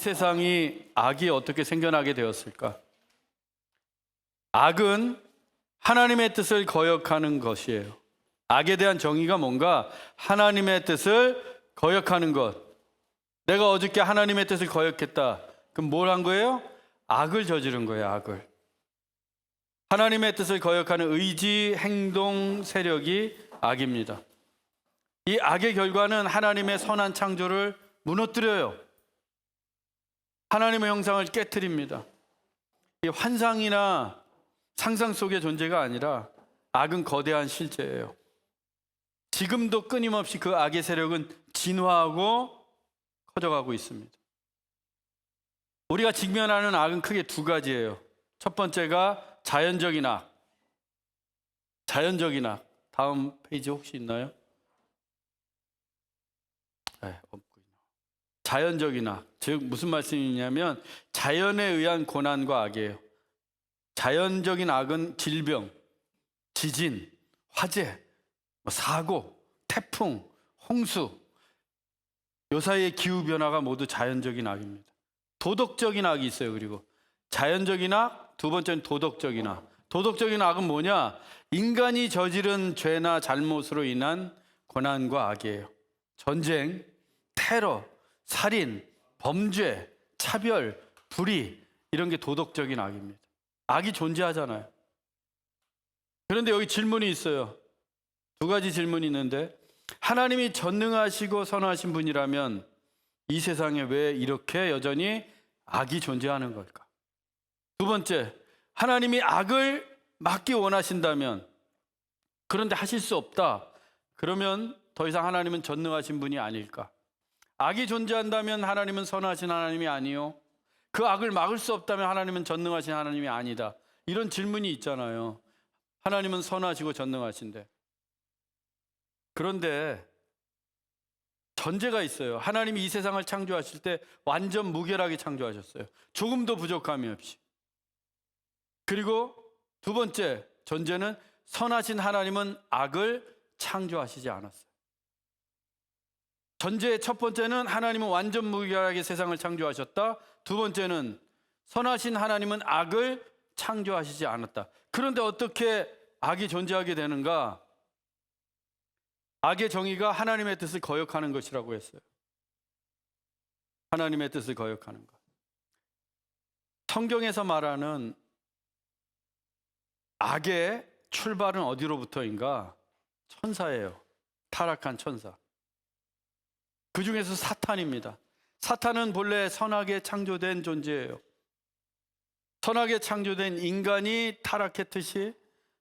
세상이 악이 어떻게 생겨나게 되었을까? 악은 하나님의 뜻을 거역하는 것이에요. 악에 대한 정의가 뭔가 하나님의 뜻을 거역하는 것. 내가 어저께 하나님의 뜻을 거역했다. 그럼 뭘 한 거예요? 악을 저지른 거예요, 악을. 하나님의 뜻을 거역하는 의지, 행동, 세력이 악입니다. 이 악의 결과는 하나님의 선한 창조를 무너뜨려요. 하나님의 형상을 깨뜨립니다. 이 환상이나 상상 속의 존재가 아니라 악은 거대한 실제예요. 지금도 끊임없이 그 악의 세력은 진화하고 커져가고 있습니다. 우리가 직면하는 악은 크게 두 가지예요. 첫 번째가 자연적인 악. 자연적인 악. 다음 페이지 혹시 있나요? 네, 없군요. 자연적인 악. 즉 무슨 말씀이냐면 자연에 의한 고난과 악이에요. 자연적인 악은 질병, 지진, 화재, 뭐 사고, 태풍, 홍수, 요 사이의 기후 변화가 모두 자연적인 악입니다. 도덕적인 악이 있어요. 그리고 자연적인 악, 두 번째는 도덕적인 악. 도덕적인 악은 뭐냐? 인간이 저지른 죄나 잘못으로 인한 고난과 악이에요. 전쟁, 테러, 살인, 범죄, 차별, 불의 이런 게 도덕적인 악입니다. 악이 존재하잖아요. 그런데 여기 질문이 있어요. 두 가지 질문이 있는데 하나님이 전능하시고 선하신 분이라면 이 세상에 왜 이렇게 여전히 악이 존재하는 걸까? 두 번째, 하나님이 악을 막기 원하신다면 그런데 하실 수 없다. 그러면 더 이상 하나님은 전능하신 분이 아닐까? 악이 존재한다면 하나님은 선하신 하나님이 아니요. 그 악을 막을 수 없다면 하나님은 전능하신 하나님이 아니다. 이런 질문이 있잖아요. 하나님은 선하시고 전능하신데. 그런데 전제가 있어요. 하나님이 이 세상을 창조하실 때 완전 무결하게 창조하셨어요. 조금도 부족함이 없이. 그리고 두 번째 전제는 선하신 하나님은 악을 창조하시지 않았어요. 전제의 첫 번째는 하나님은 완전 무결하게 세상을 창조하셨다. 두 번째는 선하신 하나님은 악을 창조하시지 않았다. 그런데 어떻게 악이 존재하게 되는가? 악의 정의가 하나님의 뜻을 거역하는 것이라고 했어요. 하나님의 뜻을 거역하는 것. 성경에서 말하는 악의 출발은 어디로부터인가? 천사예요. 타락한 천사. 그 중에서 사탄입니다. 사탄은 본래 선하게 창조된 존재예요. 선하게 창조된 인간이 타락했듯이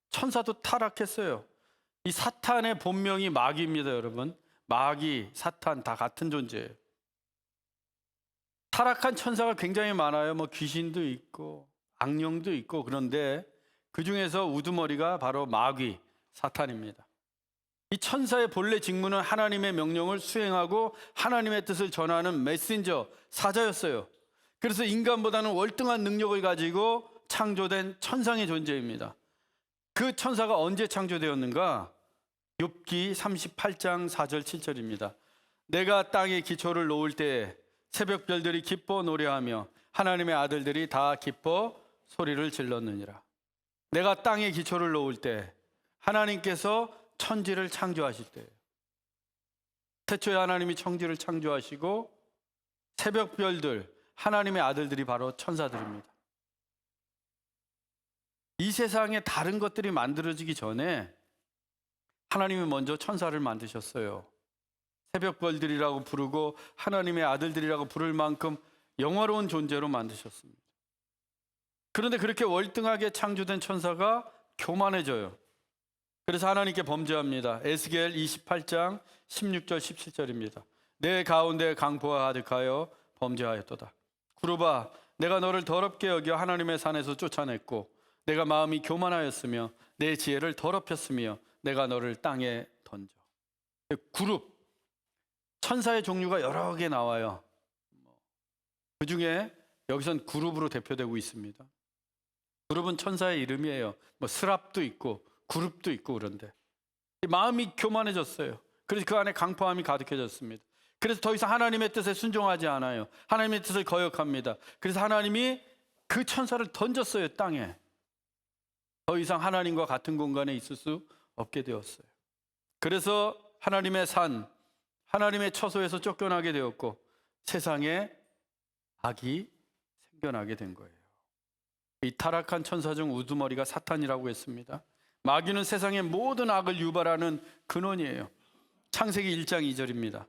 천사도 타락했어요. 이 사탄의 본명이 마귀입니다, 여러분. 마귀, 사탄 다 같은 존재예요. 타락한 천사가 굉장히 많아요. 뭐 귀신도 있고 악령도 있고 그런데 그 중에서 우두머리가 바로 마귀, 사탄입니다. 이 천사의 본래 직무는 하나님의 명령을 수행하고 하나님의 뜻을 전하는 메신저, 사자였어요. 그래서 인간보다는 월등한 능력을 가지고 창조된 천상의 존재입니다. 그 천사가 언제 창조되었는가? 욥기 38장 4절 7절입니다. 내가 땅에 기초를 놓을 때 새벽 별들이 기뻐 노래하며 하나님의 아들들이 다 기뻐 소리를 질렀느니라. 내가 땅에 기초를 놓을 때 하나님께서 천지를 창조하실 때예요. 태초에 하나님이 천지를 창조하시고 새벽 별들 하나님의 아들들이 바로 천사들입니다. 이 세상에 다른 것들이 만들어지기 전에 하나님이 먼저 천사를 만드셨어요. 새벽별들이라고 부르고 하나님의 아들들이라고 부를 만큼 영화로운 존재로 만드셨습니다. 그런데 그렇게 월등하게 창조된 천사가 교만해져요. 그래서 하나님께 범죄합니다. 에스겔 28장 16절 17절입니다. 내 가운데 강포가 가득하여 범죄하였도다. 구르바 내가 너를 더럽게 여겨 하나님의 산에서 쫓아냈고 내가 마음이 교만하였으며 내 지혜를 더럽혔으며 내가 너를 땅에 던져. 그룹 천사의 종류가 여러 개 나와요. 그 중에 여기선 그룹으로 대표되고 있습니다. 그룹은 천사의 이름이에요. 뭐 스랍도 있고 그룹도 있고 그런데 마음이 교만해졌어요. 그래서 그 안에 강포함이 가득해졌습니다. 그래서 더 이상 하나님의 뜻에 순종하지 않아요. 하나님의 뜻을 거역합니다. 그래서 하나님이 그 천사를 던졌어요, 땅에. 더 이상 하나님과 같은 공간에 있을 수 없게 되었어요. 그래서 하나님의 산, 하나님의 처소에서 쫓겨나게 되었고 세상에 악이 생겨나게 된 거예요. 이 타락한 천사 중 우두머리가 사탄이라고 했습니다. 마귀는 세상의 모든 악을 유발하는 근원이에요. 창세기 1장 2절입니다.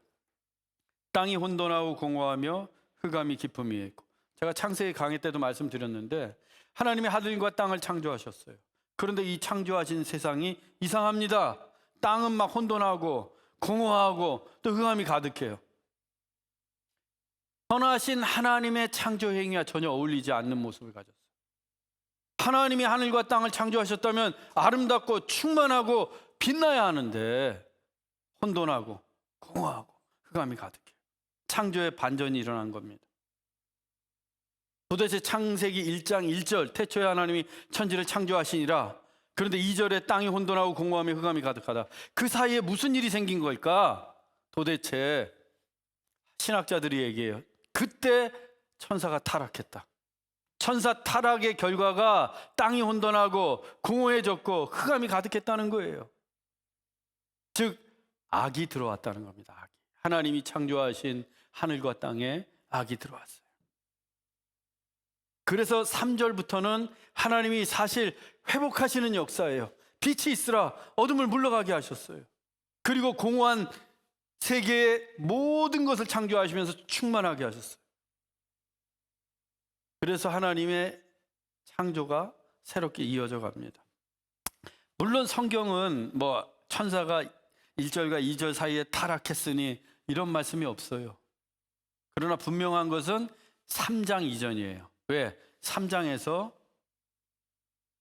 땅이 혼돈하고 공허하며 흑암이 깊음이 있고 제가 창세기 강의 때도 말씀드렸는데 하나님이 하늘과 땅을 창조하셨어요. 그런데 이 창조하신 세상이 이상합니다. 땅은 막 혼돈하고 공허하고 또 흑암이 가득해요. 선하신 하나님의 창조 행위와 전혀 어울리지 않는 모습을 가졌어요. 하나님이 하늘과 땅을 창조하셨다면 아름답고 충만하고 빛나야 하는데 혼돈하고 공허하고 흑암이 가득해요. 창조의 반전이 일어난 겁니다. 도대체 창세기 1장 1절 태초에 하나님이 천지를 창조하시니라 그런데 2절에 땅이 혼돈하고 공허함에 흑암이 가득하다. 그 사이에 무슨 일이 생긴 걸까? 도대체 신학자들이 얘기해요. 그때 천사가 타락했다. 천사 타락의 결과가 땅이 혼돈하고 공허해졌고 흑암이 가득했다는 거예요. 즉 악이 들어왔다는 겁니다. 악이. 하나님이 창조하신 하늘과 땅에 악이 들어왔어요. 그래서 3절부터는 하나님이 사실 회복하시는 역사예요. 빛이 있으라 어둠을 물러가게 하셨어요. 그리고 공허한 세계의 모든 것을 창조하시면서 충만하게 하셨어요. 그래서 하나님의 창조가 새롭게 이어져 갑니다. 물론 성경은 뭐 천사가 1절과 2절 사이에 타락했으니 이런 말씀이 없어요. 그러나 분명한 것은 3장 이전이에요. 왜? 3장에서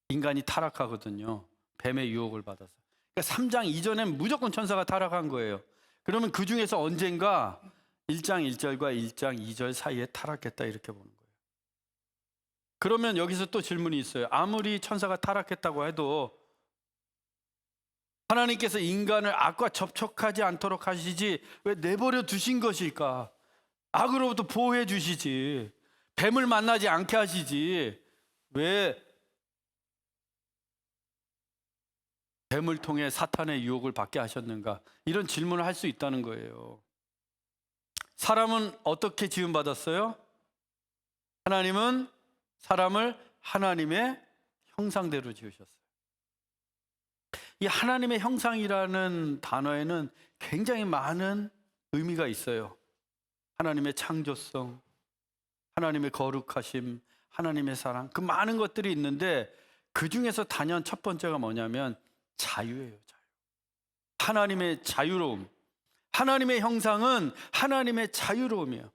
인간이 타락하거든요. 뱀의 유혹을 받아서. 그러니까 3장 이전엔 무조건 천사가 타락한 거예요. 그러면 그 중에서 언젠가 1장 1절과 1장 2절 사이에 타락했다 이렇게 보는 거예요. 그러면 여기서 또 질문이 있어요. 아무리 천사가 타락했다고 해도 하나님께서 인간을 악과 접촉하지 않도록 하시지 왜 내버려 두신 것일까? 악으로부터 보호해 주시지. 뱀을 만나지 않게 하시지. 왜 뱀을 통해 사탄의 유혹을 받게 하셨는가? 이런 질문을 할 수 있다는 거예요. 사람은 어떻게 지음받았어요? 하나님은 사람을 하나님의 형상대로 지으셨어요. 이 하나님의 형상이라는 단어에는 굉장히 많은 의미가 있어요. 하나님의 창조성, 하나님의 거룩하심, 하나님의 사랑, 그 많은 것들이 있는데 그 중에서 단연 첫 번째가 뭐냐면 자유예요, 자유. 하나님의 자유로움. 하나님의 형상은 하나님의 자유로움이에요.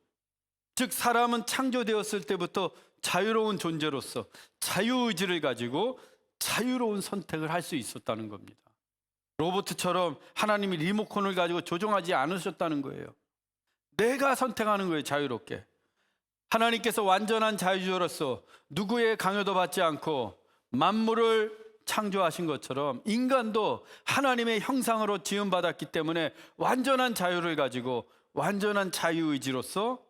즉, 사람은 창조되었을 때부터 자유로운 존재로서 자유의지를 가지고 자유로운 선택을 할 수 있었다는 겁니다. 로봇처럼 하나님이 리모컨을 가지고 조종하지 않으셨다는 거예요. 내가 선택하는 거예요, 자유롭게. 하나님께서 완전한 자유주로서 누구의 강요도 받지 않고 만물을 창조하신 것처럼 인간도 하나님의 형상으로 지음받았기 때문에 완전한 자유를 가지고 완전한 자유의지로서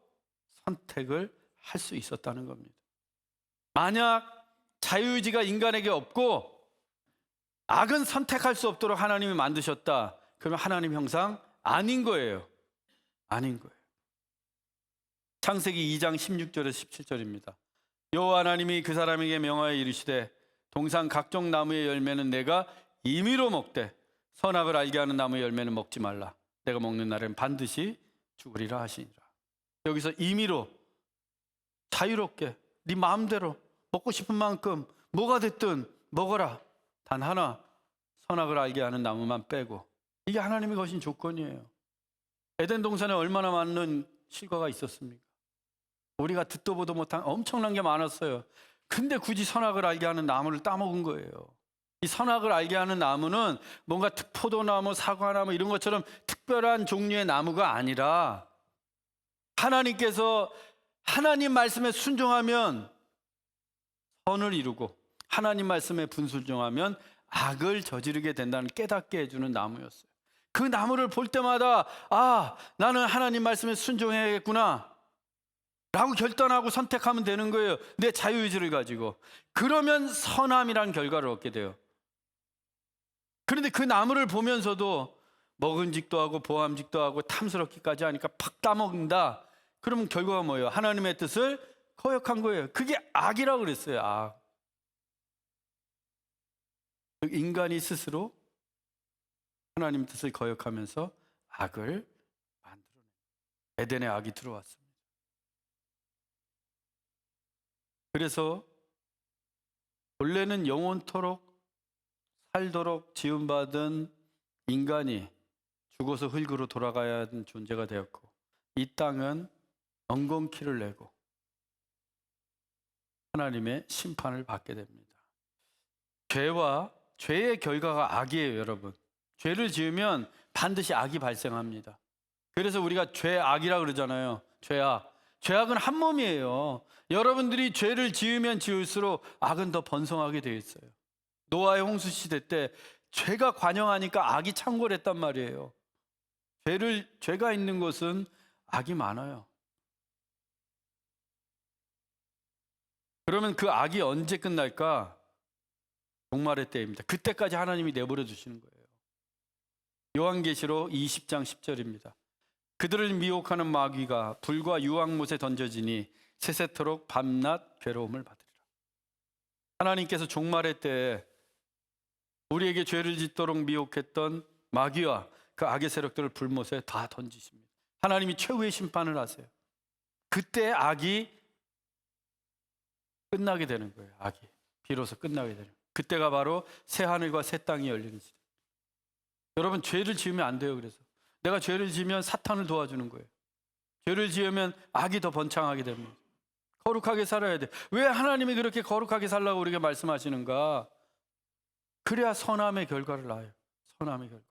선택을 할 수 있었다는 겁니다. 만약 자유의지가 인간에게 없고 악은 선택할 수 없도록 하나님이 만드셨다. 그러면 하나님 형상 아닌 거예요. 아닌 거예요. 창세기 2장 16절에서 17절입니다. 여호와 하나님이 그 사람에게 명하여 이르시되 동산 각종 나무의 열매는 내가 임의로 먹되 선악을 알게 하는 나무의 열매는 먹지 말라. 내가 먹는 날엔 반드시 죽으리라 하시니라. 여기서 임의로 자유롭게 네 마음대로 먹고 싶은 만큼 뭐가 됐든 먹어라. 단 하나 선악을 알게 하는 나무만 빼고 이게 하나님이 거신 조건이에요. 에덴 동산에 얼마나 많은 실과가 있었습니까? 우리가 듣도 보도 못한 엄청난 게 많았어요. 근데 굳이 선악을 알게 하는 나무를 따먹은 거예요. 이 선악을 알게 하는 나무는 뭔가 포도나무, 사과나무 이런 것처럼 특별한 종류의 나무가 아니라 하나님께서 하나님 말씀에 순종하면 선을 이루고 하나님 말씀에 분순종하면 악을 저지르게 된다는 깨닫게 해주는 나무였어요. 그 나무를 볼 때마다 아 나는 하나님 말씀에 순종해야겠구나 라고 결단하고 선택하면 되는 거예요. 내 자유의지를 가지고. 그러면 선함이란 결과를 얻게 돼요. 그런데 그 나무를 보면서도 먹은직도 하고 보암직도 하고 탐스럽기까지 하니까 팍 따먹는다. 그러면 결과가 뭐예요? 하나님의 뜻을 거역한 거예요 그게 악이라고 그랬어요 악 인간이 스스로 하나님 뜻을 거역하면서 악을 만들어내. 에덴의 악이 들어왔습니다. 그래서 본래는 영원토록 살도록 지음받은 인간이 죽어서 흙으로 돌아가야 하는 존재가 되었고 이 땅은 엉겅퀴를 내고 하나님의 심판을 받게 됩니다. 죄와 죄의 결과가 악이에요, 여러분. 죄를 지으면 반드시 악이 발생합니다. 그래서 우리가 죄악이라 그러잖아요. 죄악. 죄악은 한 몸이에요. 여러분들이 죄를 지으면 지을수록 악은 더 번성하게 되어 있어요. 노아의 홍수 시대 때 죄가 관영하니까 악이 창궐했단 말이에요. 죄를 죄가 있는 곳은 악이 많아요. 그러면 그 악이 언제 끝날까? 종말의 때입니다. 그때까지 하나님이 내버려 두시는 거예요. 요한계시록 20장 10절입니다. 그들을 미혹하는 마귀가 불과 유황못에 던져지니 세세토록 밤낮 괴로움을 받으리라. 하나님께서 종말의 때에 우리에게 죄를 짓도록 미혹했던 마귀와 그 악의 세력들을 불못에 다 던지십니다. 하나님이 최후의 심판을 하세요. 그때 악이 끝나게 되는 거예요. 악이 비로소 끝나게 되는 거예요. 그때가 바로 새 하늘과 새 땅이 열리는 시대. 여러분 죄를 지으면 안 돼요. 그래서 내가 죄를 지으면 사탄을 도와주는 거예요. 죄를 지으면 악이 더 번창하게 됩니다. 거룩하게 살아야 돼. 왜 하나님이 그렇게 거룩하게 살라고 우리에게 말씀하시는가? 그래야 선함의 결과를 낳아요. 선함의 결과.